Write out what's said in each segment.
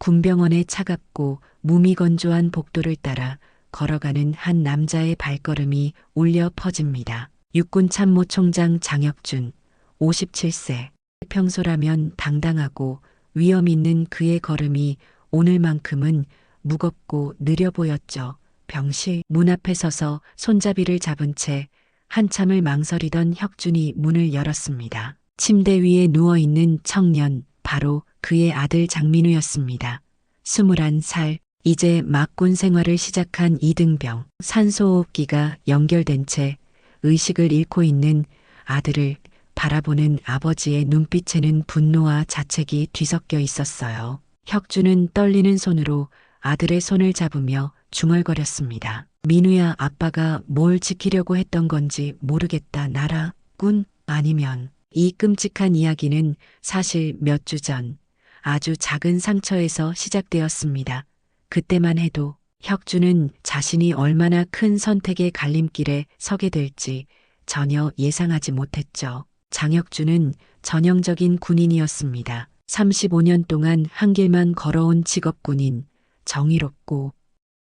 군병원의 차갑고 무미건조한 복도를 따라 걸어가는 한 남자의 발걸음이 울려 퍼집니다. 육군 참모총장 장혁준, 57세. 평소라면 당당하고 위험 있는 그의 걸음이 오늘만큼은 무겁고 느려 보였죠. 병실 문 앞에 서서 손잡이를 잡은 채 한참을 망설이던 혁준이 문을 열었습니다. 침대 위에 누워 있는 청년, 바로 그의 아들 장민우였습니다. 21살, 이제 막 군 생활을 시작한 이등병, 산소호흡기가 연결된 채 의식을 잃고 있는 아들을 바라보는 아버지의 눈빛에는 분노와 자책이 뒤섞여 있었어요. 혁주는 떨리는 손으로 아들의 손을 잡으며 중얼거렸습니다. 민우야, 아빠가 뭘 지키려고 했던 건지 모르겠다. 나라, 군, 아니면 이 끔찍한 이야기는 사실 몇 주 전 아주 작은 상처에서 시작되었습니다. 그때만 해도 혁주는 자신이 얼마나 큰 선택의 갈림길에 서게 될지 전혀 예상하지 못했죠. 장혁주는 전형적인 군인이었습니다. 35년 동안 한 길만 걸어온 직업 군인, 정의롭고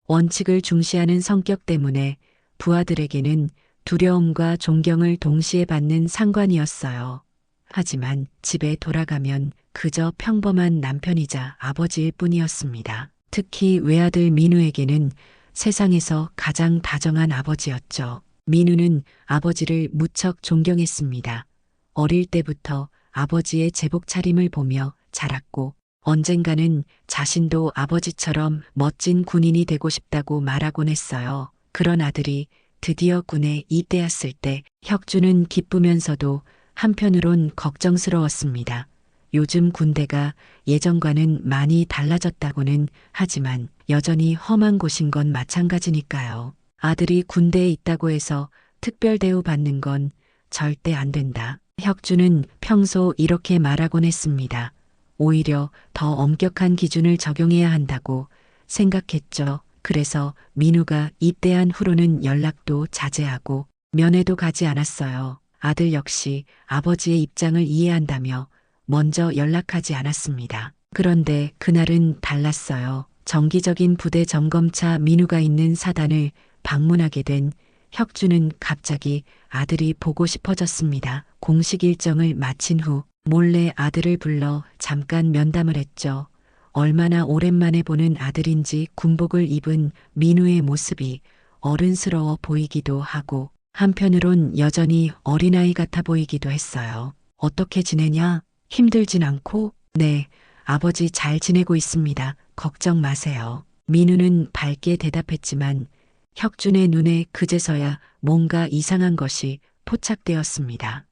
원칙을 중시하는 성격 때문에 부하들에게는 두려움과 존경을 동시에 받는 상관이었어요. 하지만 집에 돌아가면 그저 평범한 남편이자 아버지일 뿐이었습니다. 특히 외아들 민우에게는 세상에서 가장 다정한 아버지였죠. 민우는 아버지를 무척 존경했습니다. 어릴 때부터 아버지의 제복 차림을 보며 자랐고 언젠가는 자신도 아버지처럼 멋진 군인이 되고 싶다고 말하곤 했어요. 그런 아들이 드디어 군에 입대했을 때 혁주는 기쁘면서도 한편으론 걱정스러웠습니다. 요즘 군대가 예전과는 많이 달라졌다고는 하지만 여전히 험한 곳인 건 마찬가지니까요. 아들이 군대에 있다고 해서 특별 대우 받는 건 절대 안 된다. 혁주는 평소 이렇게 말하곤 했습니다. 오히려 더 엄격한 기준을 적용해야 한다고 생각했죠. 그래서 민우가 입대한 후로는 연락도 자제하고 면회도 가지 않았어요. 아들 역시 아버지의 입장을 이해한다며 먼저 연락하지 않았습니다. 그런데 그날은 달랐어요. 정기적인 부대 점검차 민우가 있는 사단을 방문하게 된 혁주는 갑자기 아들이 보고 싶어졌습니다. 공식 일정을 마친 후 몰래 아들을 불러 잠깐 면담을 했죠. 얼마나 오랜만에 보는 아들인지 군복을 입은 민우의 모습이 어른스러워 보이기도 하고 한편으론 여전히 어린아이 같아 보이기도 했어요. 어떻게 지내냐? 힘들진 않고? 네, 아버지 잘 지내고 있습니다. 걱정 마세요. 민우는 밝게 대답했지만 혁준의 눈에 그제서야 뭔가 이상한 것이 포착되었습니다.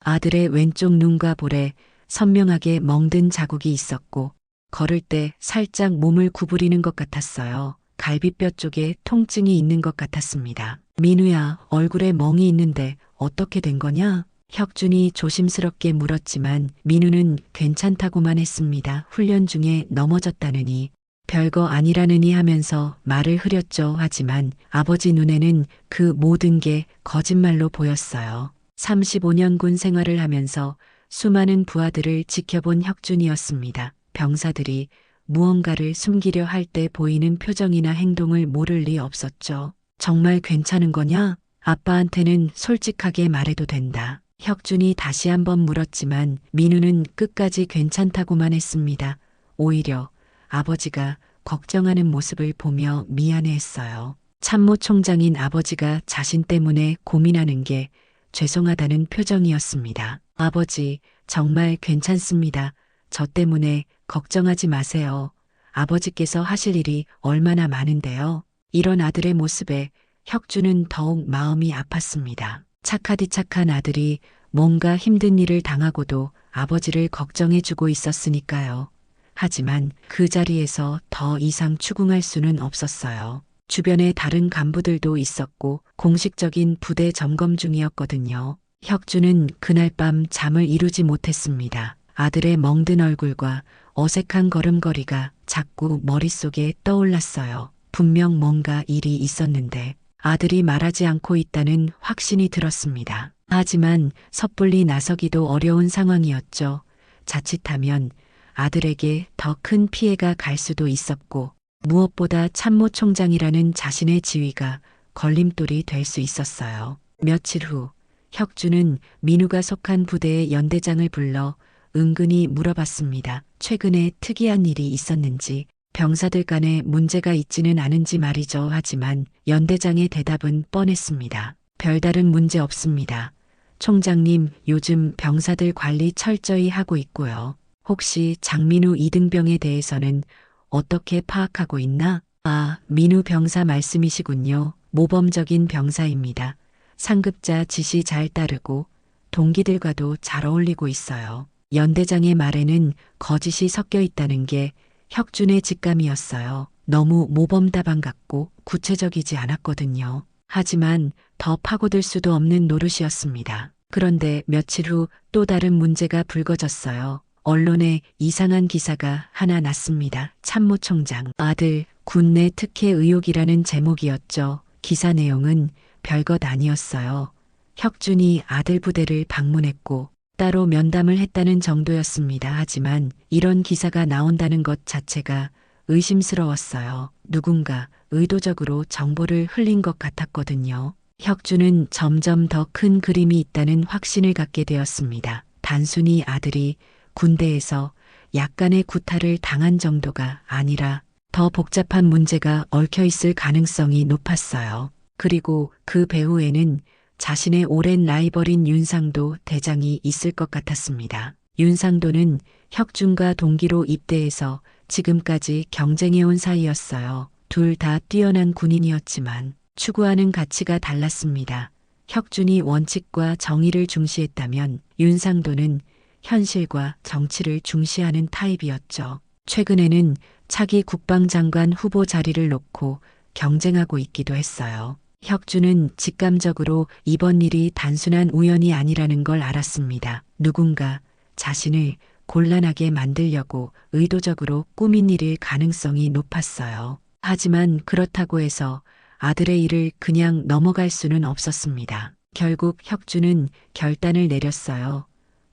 아들의 왼쪽 눈과 볼에 선명하게 멍든 자국이 있었고 걸을 때 살짝 몸을 구부리는 것 같았어요. 갈비뼈 쪽에 통증이 있는 것 같았습니다. 민우야, 얼굴에 멍이 있는데 어떻게 된 거냐? 혁준이 조심스럽게 물었지만 민우는 괜찮다고만 했습니다. 훈련 중에 넘어졌다느니 별거 아니라느니 하면서 말을 흐렸죠. 하지만 아버지 눈에는 그 모든 게 거짓말로 보였어요. 35년 군 생활을 하면서 수많은 부하들을 지켜본 혁준이었습니다. 병사들이 무언가를 숨기려 할 때 보이는 표정이나 행동을 모를 리 없었죠. 정말 괜찮은 거냐? 아빠한테는 솔직하게 말해도 된다. 혁준이 다시 한번 물었지만 민우는 끝까지 괜찮다고만 했습니다. 오히려 아버지가 걱정하는 모습을 보며 미안해했어요. 참모 총장인 아버지가 자신 때문에 고민하는 게 죄송하다는 표정이었습니다. 아버지, 정말 괜찮습니다. 저 때문에 걱정하지 마세요. 아버지께서 하실 일이 얼마나 많은데요. 이런 아들의 모습에 혁주는 더욱 마음이 아팠습니다. 착하디 착한 아들이 뭔가 힘든 일을 당하고도 아버지를 걱정해주고 있었으니까요. 하지만 그 자리에서 더 이상 추궁할 수는 없었어요. 주변에 다른 간부들도 있었고 공식적인 부대 점검 중이었거든요. 혁주는 그날 밤 잠을 이루지 못했습니다. 아들의 멍든 얼굴과 어색한 걸음걸이가 자꾸 머릿속에 떠올랐어요. 분명 뭔가 일이 있었는데 아들이 말하지 않고 있다는 확신이 들었습니다. 하지만 섣불리 나서기도 어려운 상황이었죠. 자칫하면 아들에게 더 큰 피해가 갈 수도 있었고 무엇보다 참모총장이라는 자신의 지위가 걸림돌이 될 수 있었어요. 며칠 후 혁주는 민우가 속한 부대의 연대장을 불러 은근히 물어봤습니다. 최근에 특이한 일이 있었는지 병사들 간에 문제가 있지는 않은지 말이죠. 하지만 연대장의 대답은 뻔했습니다. 별다른 문제 없습니다. 총장님, 요즘 병사들 관리 철저히 하고 있고요. 혹시 장민우 이등병에 대해서는 어떻게 파악하고 있나? 아, 민우 병사 말씀이시군요. 모범적인 병사입니다. 상급자 지시 잘 따르고 동기들과도 잘 어울리고 있어요. 연대장의 말에는 거짓이 섞여 있다는 게 혁준의 직감이었어요. 너무 모범답안 같고 구체적이지 않았거든요. 하지만 더 파고들 수도 없는 노릇이었습니다. 그런데 며칠 후 또 다른 문제가 불거졌어요. 언론에 이상한 기사가 하나 났습니다. 참모총장 아들 군내 특혜 의혹이라는 제목이었죠. 기사 내용은 별것 아니었어요. 혁준이 아들 부대를 방문했고 따로 면담을 했다는 정도였습니다. 하지만 이런 기사가 나온다는 것 자체가 의심스러웠어요. 누군가 의도적으로 정보를 흘린 것 같았거든요. 혁준은 점점 더 큰 그림이 있다는 확신을 갖게 되었습니다. 단순히 아들이 군대에서 약간의 구타를 당한 정도가 아니라 더 복잡한 문제가 얽혀 있을 가능성이 높았어요. 그리고 그 배후에는 자신의 오랜 라이벌인 윤상도 대장이 있을 것 같았습니다. 윤상도는 혁준과 동기로 입대해서 지금까지 경쟁해온 사이였어요. 둘 다 뛰어난 군인이었지만 추구하는 가치가 달랐습니다. 혁준이 원칙과 정의를 중시했다면 윤상도는 현실과 정치를 중시하는 타입이었죠. 최근에는 차기 국방장관 후보 자리를 놓고 경쟁하고 있기도 했어요. 혁준은 직감적으로 이번 일이 단순한 우연이 아니라는 걸 알았습니다. 누군가 자신을 곤란하게 만들려고 의도적으로 꾸민 일일 가능성이 높았어요. 하지만 그렇다고 해서 아들의 일을 그냥 넘어갈 수는 없었습니다. 결국 혁준은 결단을 내렸어요.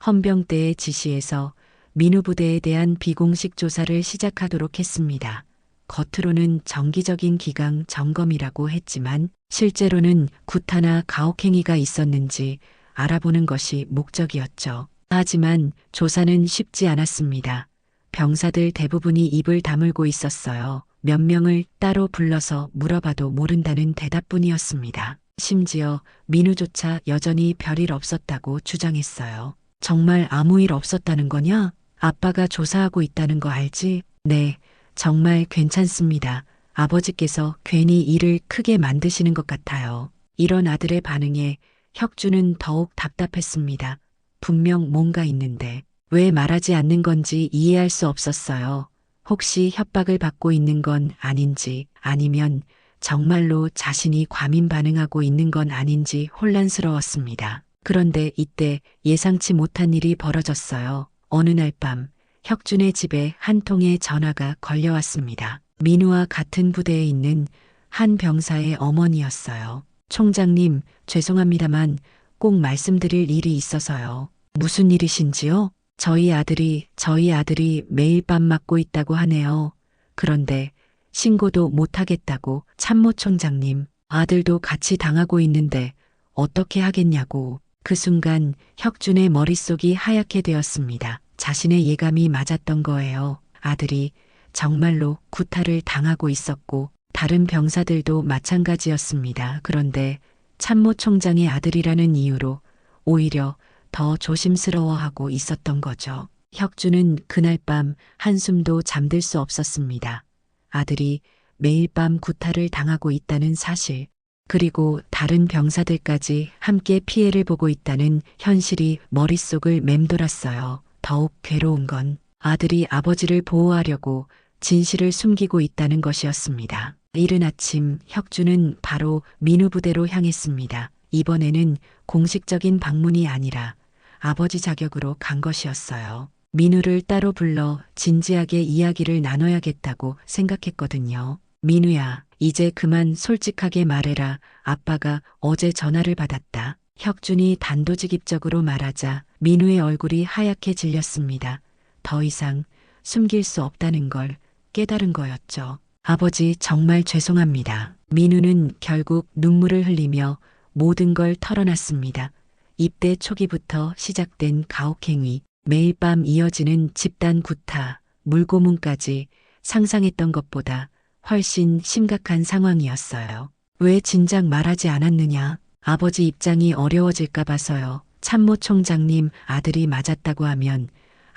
헌병대의 지시에서 민우 부대에 대한 비공식 조사를 시작하도록 했습니다. 겉으로는 정기적인 기강 점검이라고 했지만 실제로는 구타나 가혹행위가 있었는지 알아보는 것이 목적이었죠. 하지만 조사는 쉽지 않았습니다. 병사들 대부분이 입을 다물고 있었어요. 몇 명을 따로 불러서 물어봐도 모른다는 대답뿐이었습니다. 심지어 민우조차 여전히 별일 없었다고 주장했어요. 정말 아무 일 없었다는 거냐? 아빠가 조사하고 있다는 거 알지? 네, 정말 괜찮습니다. 아버지께서 괜히 일을 크게 만드시는 것 같아요. 이런 아들의 반응에 혁주는 더욱 답답했습니다. 분명 뭔가 있는데 왜 말하지 않는 건지 이해할 수 없었어요. 혹시 협박을 받고 있는 건 아닌지 아니면 정말로 자신이 과민 반응하고 있는 건 아닌지 혼란스러웠습니다. 그런데 이때 예상치 못한 일이 벌어졌어요. 어느 날 밤 혁준의 집에 한 통의 전화가 걸려왔습니다. 민우와 같은 부대에 있는 한 병사의 어머니였어요. 총장님, 죄송합니다만 꼭 말씀드릴 일이 있어서요. 무슨 일이신지요? 저희 아들이, 저희 아들이 매일 밤 맞고 있다고 하네요. 그런데 신고도 못하겠다고 참모총장님, 아들도 같이 당하고 있는데 어떻게 하겠냐고. 그 순간 혁준의 머릿속이 하얗게 되었습니다. 자신의 예감이 맞았던 거예요. 아들이 정말로 구타를 당하고 있었고 다른 병사들도 마찬가지였습니다. 그런데 참모 총장의 아들이라는 이유로 오히려 더 조심스러워하고 있었던 거죠. 혁주는 그날 밤 한숨도 잠들 수 없었습니다. 아들이 매일 밤 구타를 당하고 있다는 사실, 그리고 다른 병사들까지 함께 피해를 보고 있다는 현실이 머릿속을 맴돌았어요. 더욱 괴로운 건 아들이 아버지를 보호하려고 진실을 숨기고 있다는 것이었습니다. 이른 아침 혁주는 바로 민우 부대로 향했습니다. 이번에는 공식적인 방문이 아니라 아버지 자격으로 간 것이었어요. 민우를 따로 불러 진지하게 이야기를 나눠야겠다고 생각했거든요. 민우야, 이제 그만 솔직하게 말해라. 아빠가 어제 전화를 받았다. 혁준이 단도직입적으로 말하자 민우의 얼굴이 하얗게 질렸습니다. 더 이상 숨길 수 없다는 걸 깨달은 거였죠. 아버지 정말 죄송합니다. 민우는 결국 눈물을 흘리며 모든 걸 털어놨습니다. 입대 초기부터 시작된 가혹행위, 매일 밤 이어지는 집단 구타, 물고문까지 상상했던 것보다 훨씬 심각한 상황이었어요. 왜 진작 말하지 않았느냐? 아버지 입장이 어려워질까 봐서요. 참모 총장님 아들이 맞았다고 하면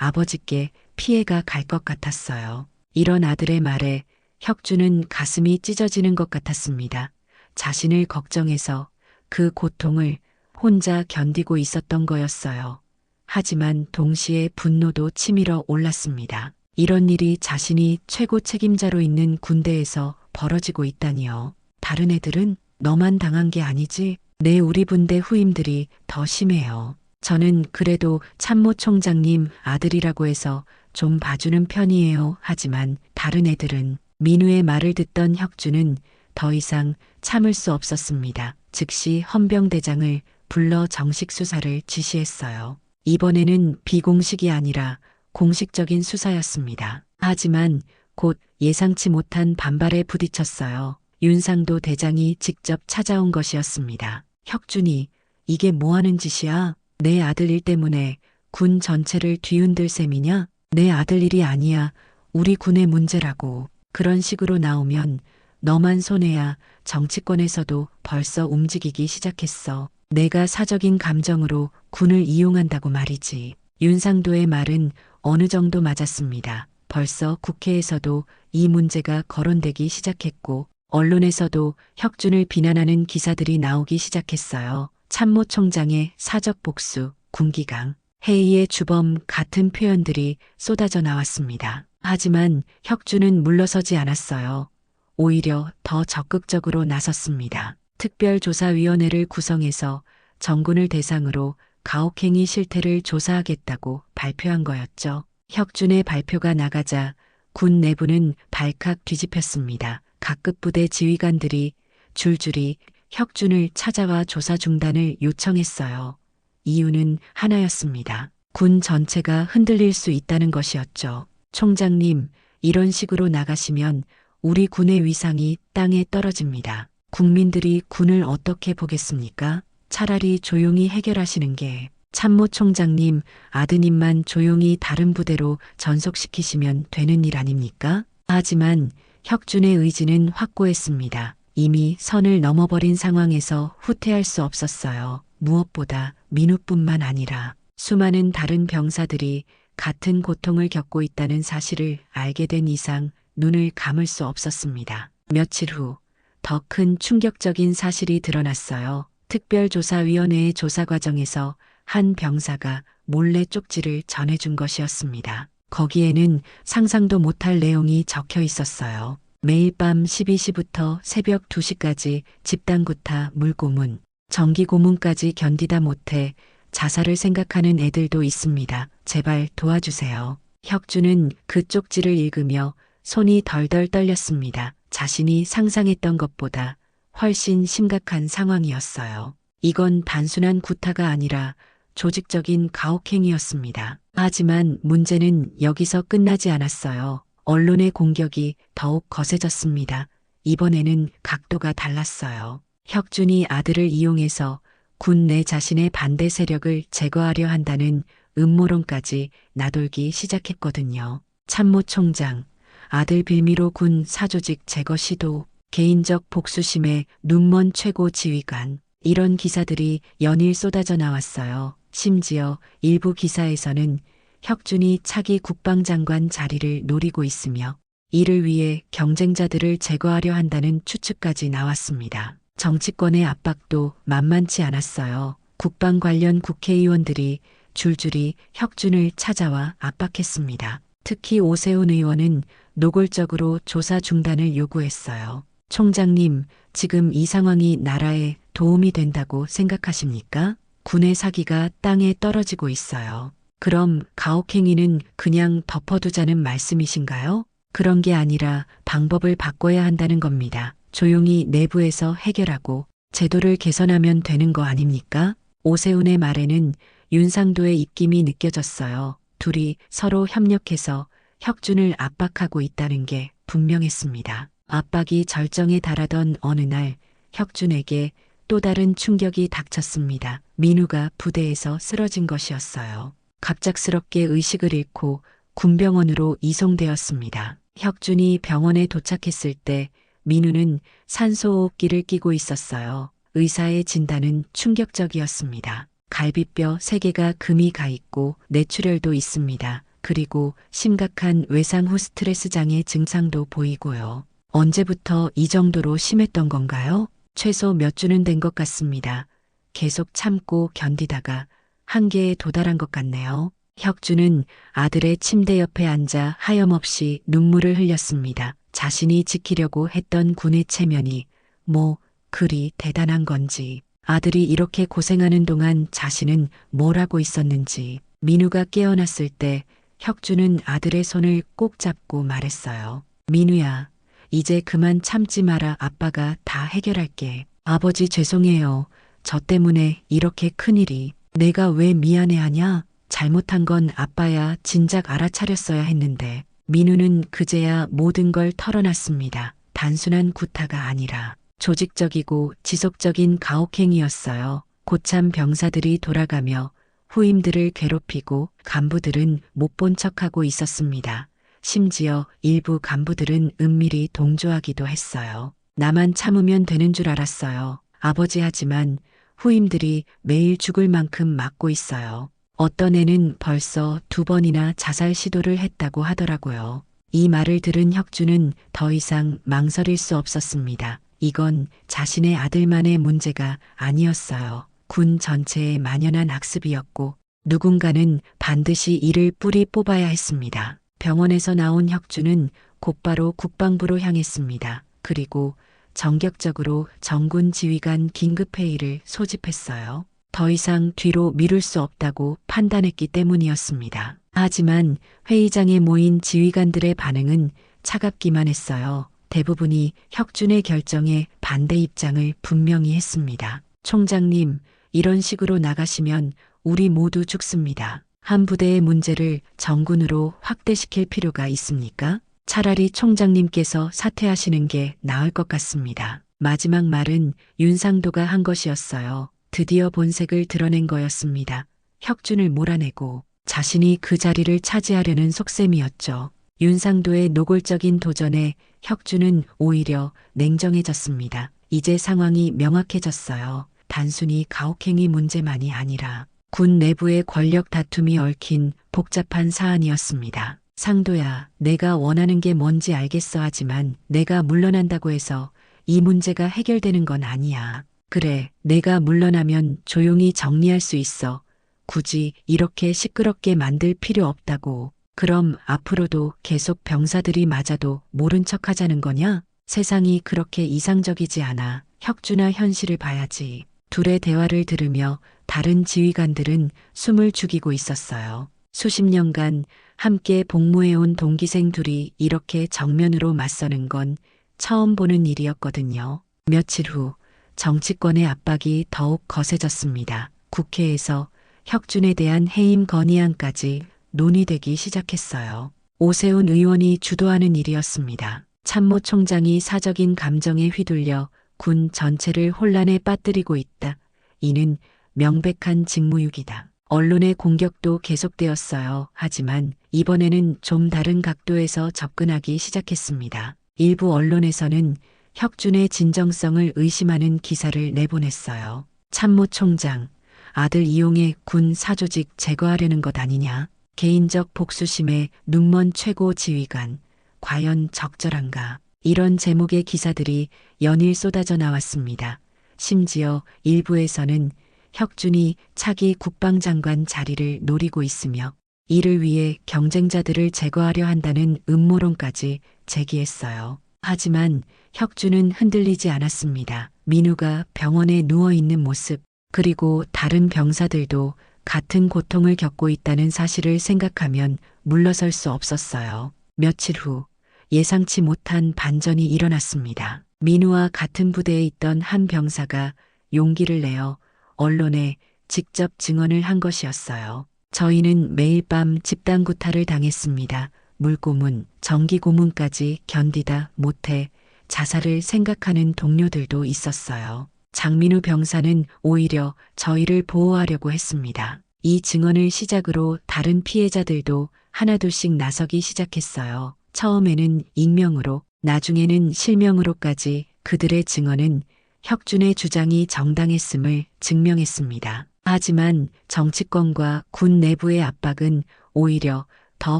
아버지께 피해가 갈 것 같았어요. 이런 아들의 말에 혁주는 가슴이 찢어지는 것 같았습니다. 자신을 걱정해서 그 고통을 혼자 견디고 있었던 거였어요. 하지만 동시에 분노도 치밀어 올랐습니다. 이런 일이 자신이 최고 책임자로 있는 군대에서 벌어지고 있다니요. 다른 애들은 너만 당한 게 아니지. 내 우리 분대 후임들이 더 심해요. 저는 그래도 참모 총장님 아들이라고 해서 좀 봐주는 편이에요. 하지만 다른 애들은 민우의 말을 듣던 혁주는 더 이상 참을 수 없었습니다. 즉시 헌병대장을 불러 정식 수사를 지시했어요. 이번에는 비공식이 아니라 공식적인 수사였습니다. 하지만 곧 예상치 못한 반발에 부딪혔어요. 윤상도 대장이 직접 찾아온 것이었습니다. 혁준이 이게 뭐 하는 짓이야? 내 아들 일 때문에 군 전체를 뒤흔들 셈이냐? 내 아들 일이 아니야. 우리 군의 문제라고. 그런 식으로 나오면 너만 손해야 정치권에서도 벌써 움직이기 시작했어. 내가 사적인 감정으로 군을 이용한다고 말이지. 윤상도의 말은 어느 정도 맞았습니다. 벌써 국회에서도 이 문제가 거론되기 시작했고 언론에서도 혁준을 비난하는 기사들이 나오기 시작했어요. 참모총장의 사적 복수, 군기강, 회의의 주범 같은 표현들이 쏟아져 나왔습니다. 하지만 혁준은 물러서지 않았어요. 오히려 더 적극적으로 나섰습니다. 특별조사위원회를 구성해서 정군을 대상으로 가혹행위 실태를 조사하겠다고 발표한 거였죠. 혁준의 발표가 나가자 군 내부는 발칵 뒤집혔습니다. 각급 부대 지휘관들이 줄줄이 혁준을 찾아와 조사 중단을 요청했어요. 이유는 하나였습니다. 군 전체가 흔들릴 수 있다는 것이었죠. 총장님, 이런 식으로 나가시면 우리 군의 위상이 땅에 떨어집니다. 국민들이 군을 어떻게 보겠습니까? 차라리 조용히 해결하시는 게 참모 총장님 아드님만 조용히 다른 부대로 전속시키시면 되는 일 아닙니까? 하지만 혁준의 의지는 확고했습니다. 이미 선을 넘어버린 상황에서 후퇴할 수 없었어요. 무엇보다 민우뿐만 아니라 수많은 다른 병사들이 같은 고통을 겪고 있다는 사실을 알게 된 이상 눈을 감을 수 없었습니다. 며칠 후 더 큰 충격적인 사실이 드러났어요. 특별조사위원회의 조사 과정에서 한 병사가 몰래 쪽지를 전해준 것이었습니다. 거기에는 상상도 못할 내용이 적혀 있었어요. 매일 밤 12시부터 새벽 2시까지 집단구타 물고문, 전기고문까지 견디다 못해 자살을 생각하는 애들도 있습니다. 제발 도와주세요. 혁주는 그 쪽지를 읽으며 손이 덜덜 떨렸습니다. 자신이 상상했던 것보다 훨씬 심각한 상황이었어요. 이건 단순한 구타가 아니라 조직적인 가혹행위였습니다. 하지만 문제는 여기서 끝나지 않았어요. 언론의 공격이 더욱 거세졌습니다. 이번에는 각도가 달랐어요. 혁준이 아들을 이용해서 군 내 자신의 반대 세력을 제거하려 한다는 음모론까지 나돌기 시작했거든요. 참모 총장, 아들 빌미로 군 사조직 제거 시도, 개인적 복수심에 눈먼 최고 지휘관, 이런 기사들이 연일 쏟아져 나왔어요. 심지어 일부 기사에서는 혁준이 차기 국방장관 자리를 노리고 있으며 이를 위해 경쟁자들을 제거하려 한다는 추측까지 나왔습니다. 정치권의 압박도 만만치 않았어요. 국방 관련 국회의원들이 줄줄이 혁준을 찾아와 압박했습니다. 특히 오세훈 의원은 노골적으로 조사 중단을 요구했어요. 총장님, 지금 이 상황이 나라에 도움이 된다고 생각하십니까? 군의 사기가 땅에 떨어지고 있어요. 그럼 가혹행위는 그냥 덮어두자는 말씀이신가요? 그런 게 아니라 방법을 바꿔야 한다는 겁니다. 조용히 내부에서 해결하고 제도를 개선하면 되는 거 아닙니까? 오세훈의 말에는 윤상도의 입김이 느껴졌어요. 둘이 서로 협력해서 혁준을 압박하고 있다는 게 분명했습니다. 압박이 절정에 달하던 어느 날 혁준에게 또 다른 충격이 닥쳤습니다. 민우가 부대에서 쓰러진 것이었어요. 갑작스럽게 의식을 잃고 군병원으로 이송되었습니다. 혁준이 병원에 도착했을 때 민우는 산소호흡기를 끼고 있었어요. 의사의 진단은 충격적이었습니다. 갈비뼈 3개가 금이 가 있고 뇌출혈도 있습니다. 그리고 심각한 외상 후 스트레스 장애 증상도 보이고요. 언제부터 이 정도로 심했던 건가요? 최소 몇 주는 된 것 같습니다. 계속 참고 견디다가 한계에 도달한 것 같네요. 혁주는 아들의 침대 옆에 앉아 하염없이 눈물을 흘렸습니다. 자신이 지키려고 했던 군의 체면이 뭐 그리 대단한 건지 아들이 이렇게 고생하는 동안 자신은 뭘 하고 있었는지 민우가 깨어났을 때 혁주는 아들의 손을 꼭 잡고 말했어요. 민우야, 이제 그만 참지 마라. 아빠가 다 해결할게. 아버지 죄송해요. 저 때문에 이렇게 큰일이. 내가 왜 미안해하냐? 잘못한 건 아빠야 진작 알아차렸어야 했는데. 민우는 그제야 모든 걸 털어놨습니다. 단순한 구타가 아니라 조직적이고 지속적인 가혹행위였어요. 고참 병사들이 돌아가며 후임들을 괴롭히고 간부들은 못 본 척하고 있었습니다. 심지어 일부 간부들은 은밀히 동조하기도 했어요. 나만 참으면 되는 줄 알았어요. 아버지 하지만 후임들이 매일 죽을 만큼 맞고 있어요. 어떤 애는 벌써 두 번이나 자살 시도를 했다고 하더라고요. 이 말을 들은 혁주는 더 이상 망설일 수 없었습니다. 이건 자신의 아들만의 문제가 아니었어요. 군 전체에 만연한 악습이었고 누군가는 반드시 이를 뿌리 뽑아야 했습니다. 병원에서 나온 혁주는 곧바로 국방부로 향했습니다. 그리고 정격적으로 정군 지휘관 긴급회의를 소집했어요. 더 이상 뒤로 미룰 수 없다고 판단했기 때문이었습니다. 하지만 회의장에 모인 지휘관들의 반응은 차갑기만 했어요. 대부분이 혁준의 결정에 반대 입장을 분명히 했습니다. 총장님, 이런 식으로 나가시면 우리 모두 죽습니다. 한 부대의 문제를 정군으로 확대시킬 필요가 있습니까? 차라리 총장님께서 사퇴하시는 게 나을 것 같습니다. 마지막 말은 윤상도가 한 것이었어요. 드디어 본색을 드러낸 거였습니다. 혁준을 몰아내고 자신이 그 자리를 차지하려는 속셈이었죠. 윤상도의 노골적인 도전에 혁준은 오히려 냉정해졌습니다. 이제 상황이 명확해졌어요. 단순히 가혹행위 문제만이 아니라 군 내부의 권력 다툼이 얽힌 복잡한 사안이었습니다. 상도야, 내가 원하는 게 뭔지 알겠어 하지만 내가 물러난다고 해서 이 문제가 해결되는 건 아니야. 그래, 내가 물러나면 조용히 정리할 수 있어. 굳이 이렇게 시끄럽게 만들 필요 없다고. 그럼 앞으로도 계속 병사들이 맞아도 모른 척 하자는 거냐? 세상이 그렇게 이상적이지 않아. 혁주나 현실을 봐야지. 둘의 대화를 들으며 다른 지휘관들은 숨을 죽이고 있었어요. 수십 년간 함께 복무해온 동기생 둘이 이렇게 정면으로 맞서는 건 처음 보는 일이었거든요. 며칠 후 정치권의 압박이 더욱 거세졌습니다. 국회에서 혁준에 대한 해임 건의안까지 논의되기 시작했어요. 오세훈 의원이 주도하는 일이었습니다. 참모총장이 사적인 감정에 휘둘려 군 전체를 혼란에 빠뜨리고 있다. 이는 명백한 직무유기다. 언론의 공격도 계속되었어요. 하지만 이번에는 좀 다른 각도에서 접근하기 시작했습니다. 일부 언론에서는 혁준의 진정성을 의심하는 기사를 내보냈어요. 참모 총장, 아들 이용해 군 사조직 제거하려는 것 아니냐. 개인적 복수심에 눈먼 최고 지휘관, 과연 적절한가. 이런 제목의 기사들이 연일 쏟아져 나왔습니다. 심지어 일부에서는 혁준이 차기 국방장관 자리를 노리고 있으며 이를 위해 경쟁자들을 제거하려 한다는 음모론까지 제기했어요. 하지만 혁준은 흔들리지 않았습니다. 민우가 병원에 누워 있는 모습, 그리고 다른 병사들도 같은 고통을 겪고 있다는 사실을 생각하면 물러설 수 없었어요. 며칠 후 예상치 못한 반전이 일어났습니다. 민우와 같은 부대에 있던 한 병사가 용기를 내어 언론에 직접 증언을 한 것이었어요. 저희는 매일 밤 집단 구타를 당했습니다. 물고문, 전기고문까지 견디다 못해 자살을 생각하는 동료들도 있었어요. 장민우 병사는 오히려 저희를 보호하려고 했습니다. 이 증언을 시작으로 다른 피해자들도 하나둘씩 나서기 시작했어요. 처음에는 익명으로, 나중에는 실명으로까지 그들의 증언은 혁준의 주장이 정당했음을 증명했습니다. 하지만 정치권과 군 내부의 압박은 오히려 더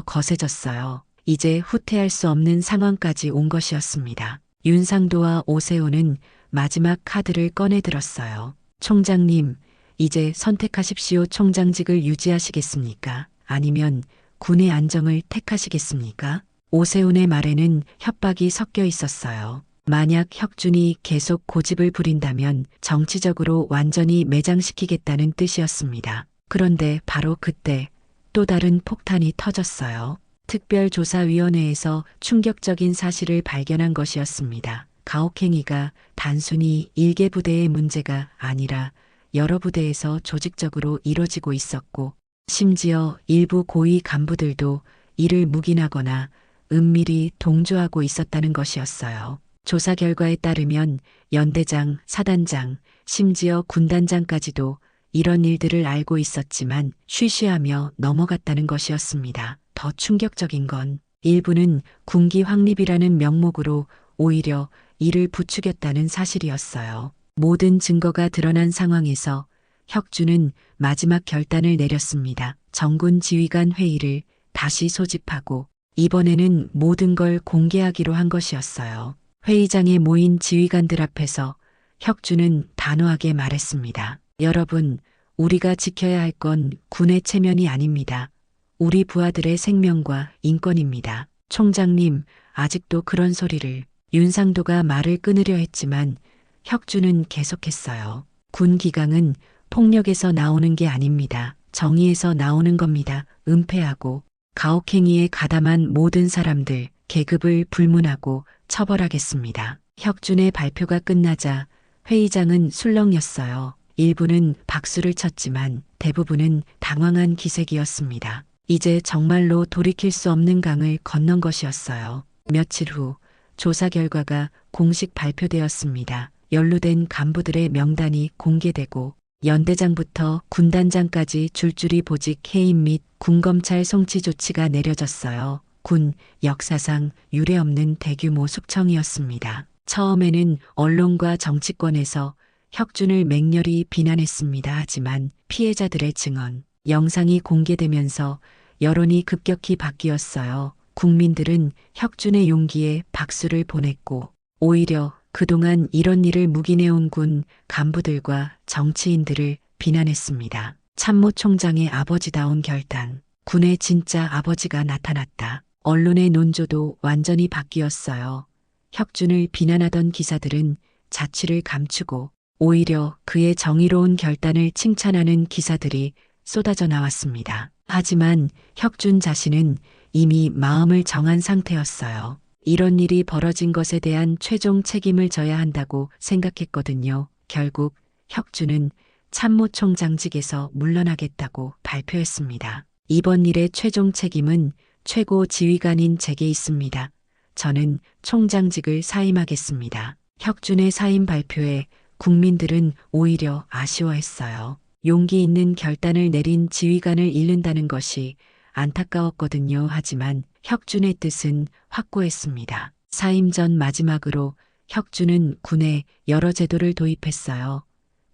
거세졌어요. 이제 후퇴할 수 없는 상황까지 온 것이었습니다. 윤상도와 오세훈은 마지막 카드를 꺼내 들었어요. 총장님, 이제 선택하십시오. 총장직을 유지하시겠습니까? 아니면 군의 안정을 택하시겠습니까? 오세훈의 말에는 협박이 섞여 있었어요. 만약 혁준이 계속 고집을 부린다면 정치적으로 완전히 매장시키겠다는 뜻이었습니다. 그런데 바로 그때 또 다른 폭탄이 터졌어요. 특별조사위원회에서 충격적인 사실을 발견한 것이었습니다. 가혹행위가 단순히 일개 부대의 문제가 아니라 여러 부대에서 조직적으로 이뤄지고 있었고, 심지어 일부 고위 간부들도 이를 묵인하거나 은밀히 동조하고 있었다는 것이었어요. 조사 결과에 따르면 연대장, 사단장, 심지어 군단장까지도 이런 일들을 알고 있었지만 쉬쉬하며 넘어갔다는 것이었습니다. 더 충격적인 건 일부는 군기 확립이라는 명목으로 오히려 이를 부추겼다는 사실이었어요. 모든 증거가 드러난 상황에서 혁주는 마지막 결단을 내렸습니다. 정군 지휘관 회의를 다시 소집하고 이번에는 모든 걸 공개하기로 한 것이었어요. 회의장에 모인 지휘관들 앞에서 혁주는 단호하게 말했습니다. 여러분, 우리가 지켜야 할 건 군의 체면이 아닙니다. 우리 부하들의 생명과 인권입니다. 총장님, 아직도 그런 소리를 윤상도가 말을 끊으려 했지만 혁주는 계속했어요. 군 기강은 폭력에서 나오는 게 아닙니다. 정의에서 나오는 겁니다. 은폐하고 가혹행위에 가담한 모든 사람들 계급을 불문하고 처벌하겠습니다. 혁준의 발표가 끝나자 회의장은 술렁였어요. 일부는 박수를 쳤지만 대부분은 당황한 기색이었습니다. 이제 정말로 돌이킬 수 없는 강을 건넌 것이었어요. 며칠 후 조사 결과가 공식 발표되었습니다. 연루된 간부들의 명단이 공개되고 연대장부터 군단장까지 줄줄이 보직 해임 및 군검찰 송치 조치가 내려졌어요. 군 역사상 유례없는 대규모 숙청이었습니다. 처음에는 언론과 정치권에서 혁준을 맹렬히 비난했습니다. 하지만 피해자들의 증언, 영상이 공개되면서 여론이 급격히 바뀌었어요. 국민들은 혁준의 용기에 박수를 보냈고 오히려 그동안 이런 일을 묵인해온 군 간부들과 정치인들을 비난했습니다. 참모 총장의 아버지다운 결단, 군의 진짜 아버지가 나타났다. 언론의 논조도 완전히 바뀌었어요. 혁준을 비난하던 기사들은 자취를 감추고 오히려 그의 정의로운 결단을 칭찬하는 기사들이 쏟아져 나왔습니다. 하지만 혁준 자신은 이미 마음을 정한 상태였어요. 이런 일이 벌어진 것에 대한 최종 책임을 져야 한다고 생각했거든요. 결국 혁준은 참모총장직에서 물러나겠다고 발표했습니다. 이번 일의 최종 책임은 최고 지휘관인 제게 있습니다. 저는 총장직을 사임하겠습니다. 혁준의 사임 발표에 국민들은 오히려 아쉬워했어요. 용기 있는 결단을 내린 지휘관을 잃는다는 것이 안타까웠거든요. 하지만 혁준의 뜻은 확고했습니다. 사임 전 마지막으로 혁준은 군에 여러 제도를 도입했어요.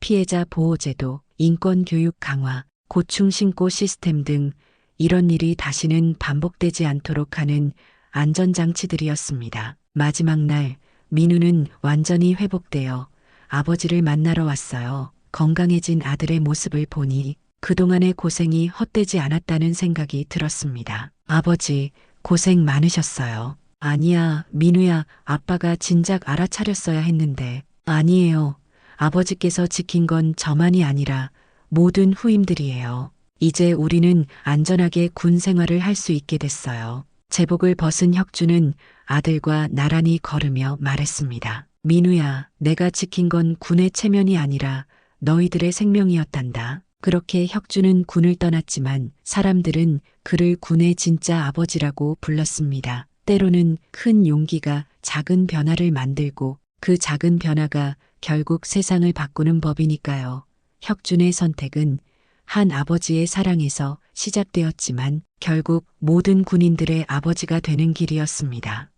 피해자 보호제도, 인권교육 강화, 고충 신고 시스템 등 이런 일이 다시는 반복되지 않도록 하는 안전장치들이었습니다. 마지막 날, 민우는 완전히 회복되어 아버지를 만나러 왔어요. 건강해진 아들의 모습을 보니 그동안의 고생이 헛되지 않았다는 생각이 들었습니다. 아버지, 고생 많으셨어요. 아니야, 민우야, 아빠가 진작 알아차렸어야 했는데. 아니에요. 아버지께서 지킨 건 저만이 아니라 모든 후임들이에요. 이제 우리는 안전하게 군 생활을 할 수 있게 됐어요. 제복을 벗은 혁주는 아들과 나란히 걸으며 말했습니다. 민우야, 내가 지킨 건 군의 체면이 아니라 너희들의 생명이었단다. 그렇게 혁준은 군을 떠났지만 사람들은 그를 군의 진짜 아버지라고 불렀습니다. 때로는 큰 용기가 작은 변화를 만들고 그 작은 변화가 결국 세상을 바꾸는 법이니까요. 혁준의 선택은 한 아버지의 사랑에서 시작되었지만 결국 모든 군인들의 아버지가 되는 길이었습니다.